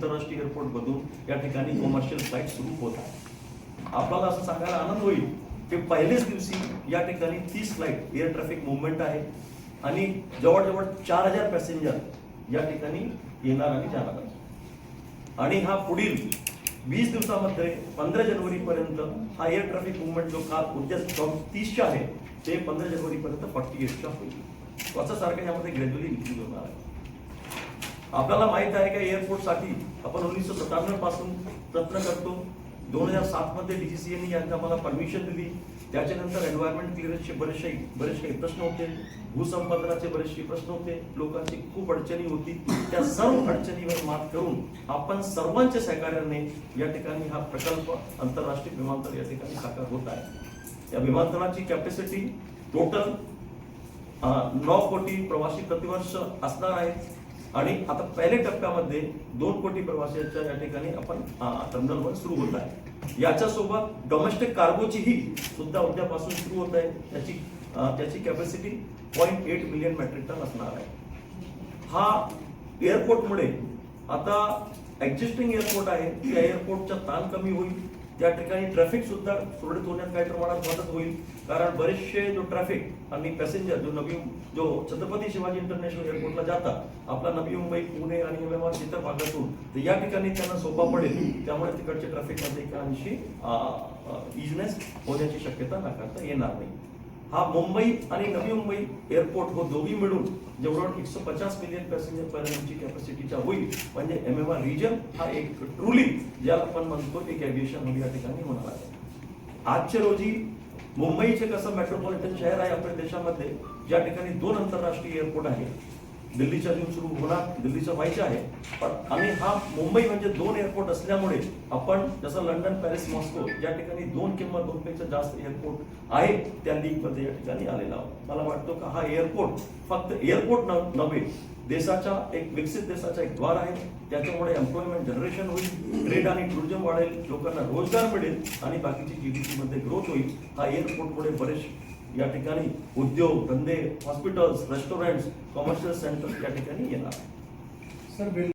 आंतरराष्ट्रीय एअरपोर्ट मधून या ठिकाणी कमर्शियल फ्लाईट सुरू होत आहे. आपल्याला असं सांगायला आनंद होईल की पहिलेच दिवशी या ठिकाणी तीस फ्लाईट एअर ट्रॅफिक मुवमेंट आहे आणि जवळजवळ चार हजार पॅसेंजर या ठिकाणी येणार आणि जाणार आहेत. आणि हा पुढील वीस दिवसामध्ये पंधरा जानेवारी पर्यंत हा एअर ट्रॅफिक मुवमेंट जो काल उद्या तीसचा आहे ते पंधरा जानेवारी पर्यंत फॉर्टी एटच्या होईल. असं सारखं यामध्ये ग्रॅज्युअली इन्क्रीज होणार आहे. आपल्याला माहीत आहे का एअरपोर्टसाठी आपण उन्नीसशे सत्त्याण्णवपासून प्रयत्न करतो. दोन हजार सात मध्ये डीजीसीएने यांना मला परमिशन दिली. त्याच्यानंतर एन्व्हायरमेंट क्लिअरन्सचे बरेचसे बरेचसे काही प्रश्न होते. भूसंपादनाचे बरेचसे प्रश्न होते. लोकांची खूप अडचणी होती. त्या सर्व अडचणीवर मात करून आपण सर्वांच्या सहकार्याने या ठिकाणी हा प्रकल्प आंतरराष्ट्रीय विमानतळ या ठिकाणी साकार होत आहे. या विमानतळाची कॅपॅसिटी टोटल नऊ कोटी प्रवासी प्रतिवर्ष असणार आहे. आणि आता पहिल्या टप्प्यामध्ये दोन कोटी प्रवाशांच्या या ठिकाणी आपण टर्मिनलवर सुरू होत आहे. याच्यासोबत डोमेस्टिक कार्गोचीही सुद्धा उद्यापासून सुरू होत आहे. त्याची त्याची capacity point eight million metric ton असणार आहे. हा एअरपोर्टमुळे आता एक्झिस्टिंग एअरपोर्ट आहे. त्या एअरपोर्टचा ताण कमी होईल. त्या ठिकाणी ट्रॅफिक सुद्धा सुरळीत होण्यात काही प्रमाणात मदत होईल. कारण बरेचसे जो ट्रॅफिक आणि पॅसेंजर जो नवी जो छत्रपती शिवाजी इंटरनॅशनल एअरपोर्टला जातात आपला नवी मुंबई पुणे आणि एम एम इतर भागातून तर या ठिकाणी त्यांना सोपा पडेल. त्यामुळे तिकडच्या ट्रॅफिकमध्ये एका अंशी इजनेस होण्याची शक्यता नाकारता येणार नाही. हा मुंबई आणि नवी मुंबई एअरपोर्ट हो दोघी मिळून जेवढं एकशे पचास मिलियन पॅसेंजर पर्यंतची कॅपॅसिटीचा होईल म्हणजे एम एम आर रिजन हा एक ट्रुली ज्याला आपण म्हणतो एक एव्हिएशन या ठिकाणी होणार आहे. आजच्या रोजी मुंबईचे कसं मेट्रोपॉलिटन शहर आहे आपल्या देशामध्ये ज्या ठिकाणी दोन आंतरराष्ट्रीय एअरपोर्ट आहे दिल्लीच्या देऊन सुरू होणार दिल्लीचं व्हायचं आहे. पण आणि हा मुंबई म्हणजे दोन एअरपोर्ट असल्यामुळे आपण जसं लंडन पॅरिस मॉस्को या ठिकाणी दोन किंवा दोनपेक्षा जास्त एअरपोर्ट आहे त्या लीगमध्ये या ठिकाणी आलेला आहोत. मला वाटतो का हा एअरपोर्ट फक्त एअरपोर्ट नव्हे देशाच्या एक विकसित देशाचा एक द्वार आहे. त्याच्यामुळे एम्प्लॉयमेंट जनरेशन होईल ट्रेड आणि टुरिझम वाढेल लोकांना रोजगार मिळेल आणि बाकीची जीडीपी मध्ये ग्रोथ होईल. हा एअरपोर्टमुळे बरेच या ठिकाणी उद्योग धंदे हॉस्पिटल्स रेस्टॉरंट्स कॉमर्शियल सेंटर या ठिकाणी येणार. सर